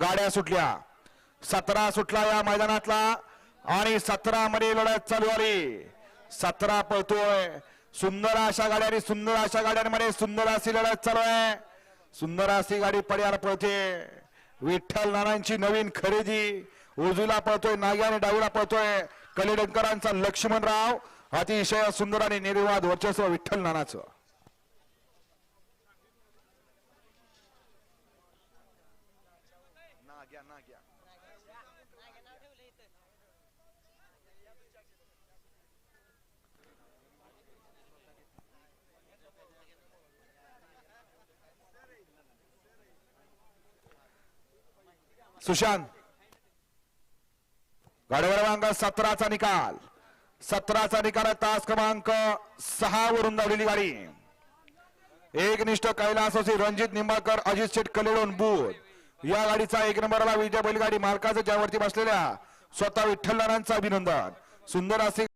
गाड्या सुटल्या. सतरा सुटला या मैदानातला आणि सतरा मध्ये लढत चालू आली सतरा पळतोय. सुंदर अशा गाड्या आणि सुंदर अशा गाड्यांमध्ये सुंदर अशी लढत चालू आहे. सुंदर अशी गाडी पड्याला पळते. विठ्ठल नानांची नवीन खरेदी. उजूला पळतोय नाग्याने आणि डावीला पळतोय. कलेडंकरांचा लक्ष्मणराव. अतिशय सुंदर आणि निर्वाद वर्चस्व विठ्ठल नानाचं. नाग्या नाग्या सुशांत. गाडी क्रमांक सतराचा निकाल. सतराचा निकाल तास क्रमांक सहा वरून धावलेली गाडी. एकनिष्ठ कैलासोसी रणजित निंबाळकर अजित शेठ कलेडोन बुध या गाडीचा एक नंबरला विजय बैलगाडी मालकाचं ज्यावरती बसलेल्या स्वतः विठ्ठल अभिनंदन. सुंदर असे